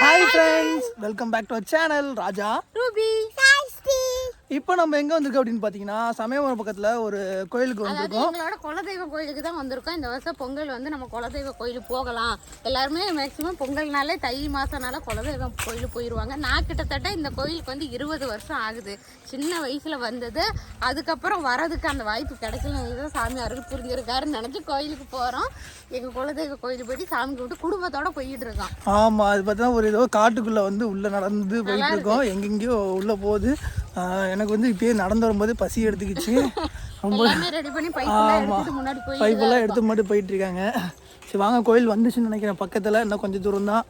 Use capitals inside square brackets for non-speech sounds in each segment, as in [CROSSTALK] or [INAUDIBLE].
hi friends welcome back to our channel Raja Ruby இப்போ நம்ம எங்கே வந்திருக்கோம் அப்படின்னு பார்த்தீங்கன்னா சமயபுரம் பக்கத்தில் ஒரு கோயிலுக்கு வந்திருக்கோம். எங்களோட குலதெய்வ கோயிலுக்கு தான் வந்திருக்கோம். இந்த வருஷம் பொங்கல் வந்து நம்ம குலதெய்வ கோயிலுக்கு போகலாம். எல்லாருமே மேக்ஸிமம் பொங்கல்னாலே தை மாசம்னால குலதெய்வம் கோயிலுக்கு போயிடுவாங்க நான் கிட்டத்தட்ட இந்த கோயிலுக்கு வந்து இருபது வருஷம் ஆகுது. சின்ன வயசுல வந்தது. அதுக்கப்புறம் வரதுக்கு அந்த வாய்ப்பு கிடைக்கல இதுதான் சாமியாருக்கு புரிஞ்சிருக்காருன்னு நினச்சி கோயிலுக்கு போகிறோம் எங்கள் குலதெய்வ கோயிலுக்கு போயிட்டு சாமி கும்பிட்டு குடும்பத்தோட போயிட்டு இருக்கோம். ஆமாம் அது பார்த்தா ஒரு ஏதோ காட்டுக்குள்ளே வந்து உள்ளே நடந்து போயிட்டு இருக்கோம். எங்கெங்கேயோ உள்ளே போகுது. எனக்கு வந்து இப்பயே நடந்து வரும்போது பசி எடுத்துக்கிச்சு. ரொம்ப எல்லாமே ரெடி பண்ணி பைக்கெல்லாம் எடுத்துட்டு முன்னாடி போய் பைப்பெல்லாம் எடுத்து மட்டும் போயிட்டு இருக்காங்க சரி வாங்க கோயில் வந்துச்சுன்னு நினைக்கிறேன். பக்கத்தில் இன்னும் கொஞ்சம் தூரம் தான்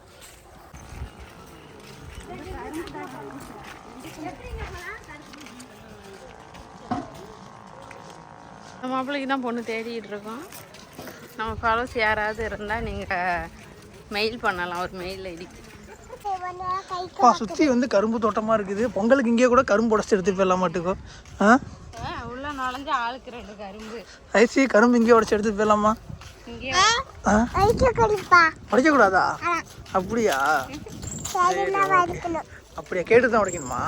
நம்ம மாப்பிள்ளைக்கு தான் பொண்ணு தேடிட்டு இருக்கோம். நம்ம ஃபாலோஸ் யாராவது இருந்தால் நீங்கள் மெயில் பண்ணலாம் ஒரு மெயில் ஐடிக்கு அப்பா சுற்றி வந்து கரும்பு தோட்டமாக இருக்குது. பொங்கலுக்கு இங்கே கூட கரும்பு உடச்சி எடுத்து போயிடலாம் மாட்டுக்கோ. ஆ? உள்ள நுழைஞ்சு ஆளுக்கு ரெண்டு கரும்பு. ஐசி கரும்பு இங்கே உடச்சி எடுத்து போயிடலாமா? இங்கே ஆ உடைக்கக்கூடாதா? அப்படியா? அப்படியா? கேட்டு தான் உடைக்கணுமா?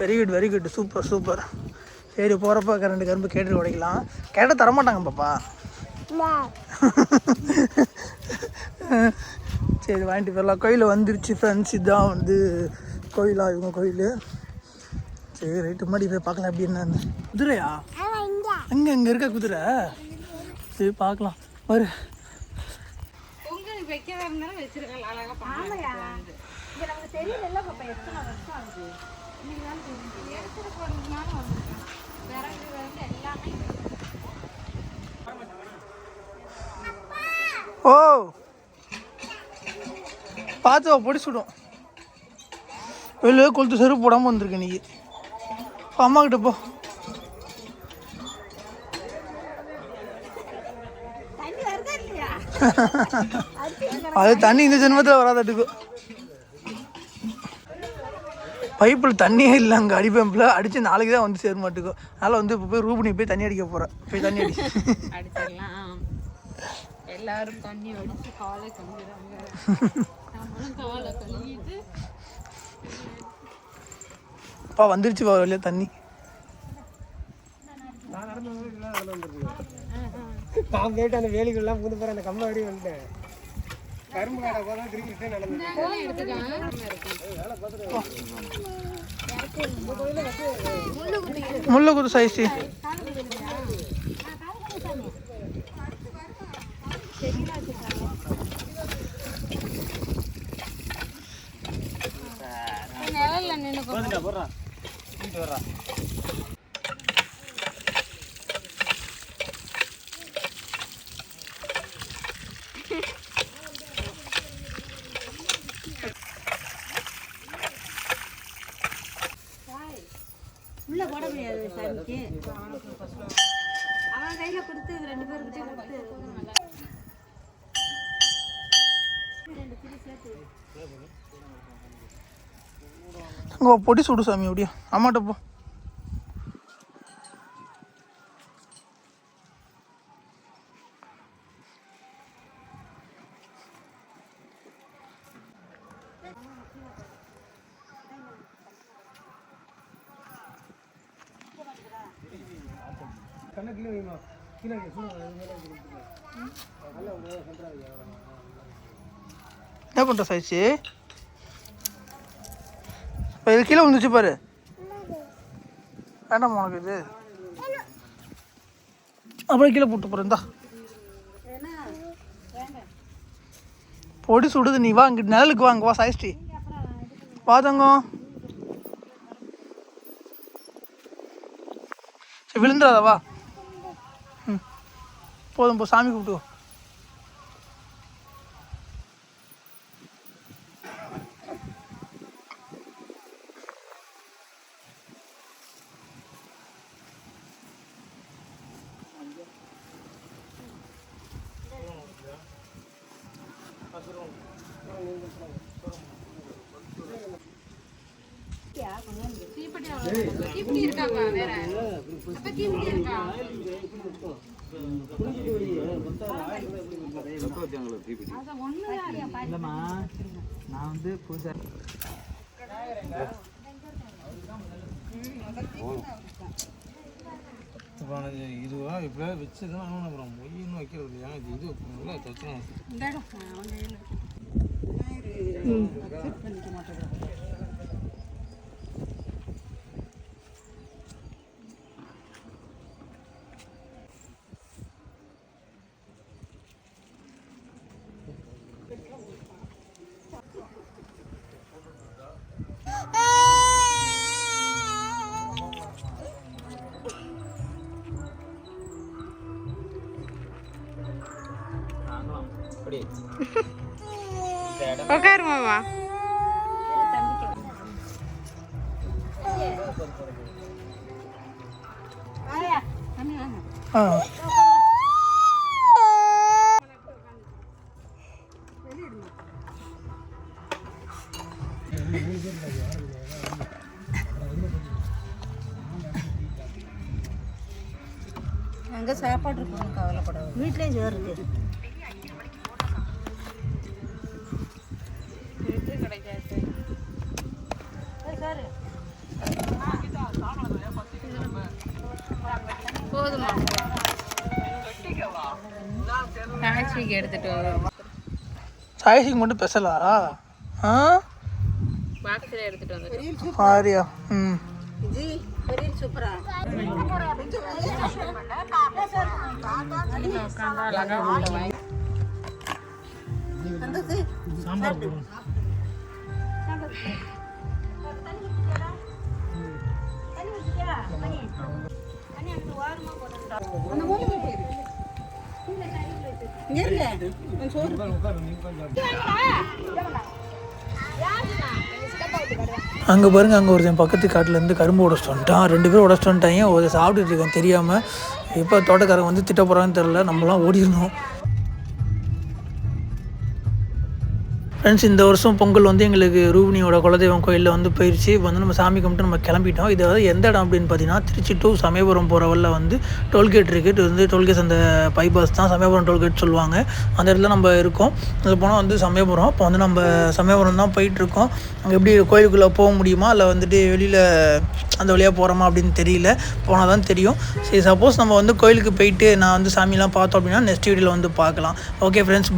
Very good very good super super சரி போகிறப்ப ரெண்டு கரும்பு கேட்டு உடைக்கலாம். கேட்டால் தரமாட்டாங்க பாப்பா. [LAUGHS] சரி வாங்கிட்டு போயிடலாம். கோயில் வந்துருச்சு ஃப்ரெண்ட்ஸ் இதுதான் வந்து கோயிலா இவங்க கோயில். சரி ரைட்டு முன்னாடி போய் பார்க்கலாம் எப்படி என்ன குதிரையா? அங்கே அங்கே இருக்க குதிரை. சரி பார்க்கலாம். ஒரு ஓ! பார்த்து வா, பொடி சுடும் வெளியே கொளுத்து செருப்பு போடாமல் வந்திருக்க நீ இப்போ அம்மா கிட்ட போ. அது தண்ணி இந்த ஜென்மத்தில் வராதட்டுக்கு பைப்பில் தண்ணியே இல்லை அங்கே அடி பம்பில் அடித்து நாளைக்கு தான் வந்து சேர மாட்டுக்கோ அதனால் வந்து இப்போ போய் ரூபனி போய் தண்ணி அடிக்க போகிறேன் போய் தண்ணி அடி. எல்லாரும் தண்ணி அடிச்சு காலை கழுவுறாங்க. நம்மளும் காலை கழுவிட்டு அப்பா வந்துருச்சு பா வெளியே தண்ணி. நான் போயிட்டு அந்த வேலிக்குள்ளலாம் புது போகிற அந்த கம்ப அடி வந்துட்டேன் கரும்பு கடை போதான் திருப்பிட்டு நடந்து முள்ளு குத்து சைஸு நிழல்ல நின்று போடுறான் வீட்டு வர்றான் உள்ள போட முடியாது சாமிக்கு. அவன் கையில கொடுத்து ரெண்டு பேரும் கிட்ட கொடுத்து. அங்கே பொடி சுடு சாமி அப்படியா. அம்மாட்ட போ. கண்ணு கீழே வைமா. கீழே வைங்க, சூடு அது என்ன பண்ணுற சாய்ச்சி இப்போ இது கீழே விழுந்துச்சு பாரு. வேண்டாம் உனக்கு இது. அப்புறம் கீழே போட்டு போகிறேன் இந்தா. பொடி சுடுது நீ வா இங்கே நிழலுக்கு வாங்க வா சாய்ஸ்டி வா தங்கம். சரி விழுந்துடாதா வா. ம். போதும் போ சாமி கூப்பிட்டு கிப்டி இருக்காப்பா நான் வந்து புதுசா இதுவா? இப்படியா வச்சுதான் அப்புறம். மொயின்னு வைக்கிறது ஏன் இது இது நல்லா தச்சு Please. உட்காரு மாமா ஆ அங்கே சாப்பாடு இருக்கும் கவலைப்படாது வீட்லேயும் சோறு இருக்கு டாக்ஸிக்கு எடுத்துட்டு வருவோம் சாயசிக்கு மட்டும் பெசலா ஆ? பாக்ஸில் எடுத்துட்டு வந்துட்டு ஆரியா ம். ஜி பெரிய சூப்பரா. சாம்பார் இருங்க. சோறு. அங்கே பாருங்க அங்கே ஒருத்தன் பக்கத்து காட்டிலேருந்து கரும்பு உடச்சிட்டு வந்துட்டான். ரெண்டு பேரும் உடச்சிட்டு வந்துட்டாங்க. ஒரு சாப்பிட்டுட்டு இருக்கேன் தெரியாமல் இப்போ தோட்டக்காரங்க வந்து திட்ட போகிறான்னு தெரில நம்மலாம் ஓடிடணும். ஃப்ரெண்ட்ஸ் இந்த வருஷம் பொங்கல் வந்து எங்களுக்கு ரூபினியோட குலதெய்வம் கோயிலில் வந்து போயிடுச்சு இப்போ வந்து நம்ம சாமி கும்பிட்டு நம்ம கிளம்பிட்டோம். இது வந்து எந்த இடம் அப்படின்னு பார்த்தீங்கன்னா திருச்சி டு சமயபுரம் போகிற வழியில் வந்து டோல்கேட் இருக்குது இது வந்து டோல்கேட் அந்த பைபாஸ் தான் சமயபுரம் டோல்கேட் சொல்லுவாங்க. அந்த இடத்துல நம்ம இருக்கோம். அது போனால் வந்து சமயபுரம். இப்போ வந்து நம்ம சமயபுரம் தான் போயிட்டுருக்கோம் அங்கே எப்படி கோயிலுக்குள்ளே போக முடியுமா? இல்லை வந்துட்டு வெளியில் அந்த வழியாக போகிறோமா அப்படின்னு தெரியல. போனால் தான் தெரியும். சரி சப்போஸ் நம்ம வந்து கோயிலுக்கு போயிட்டு நான் வந்து சாமிலாம் பார்த்தோம் அப்படின்னா நெக்ஸ்ட் வீடியோவில் வந்து பார்க்கலாம். Okay friends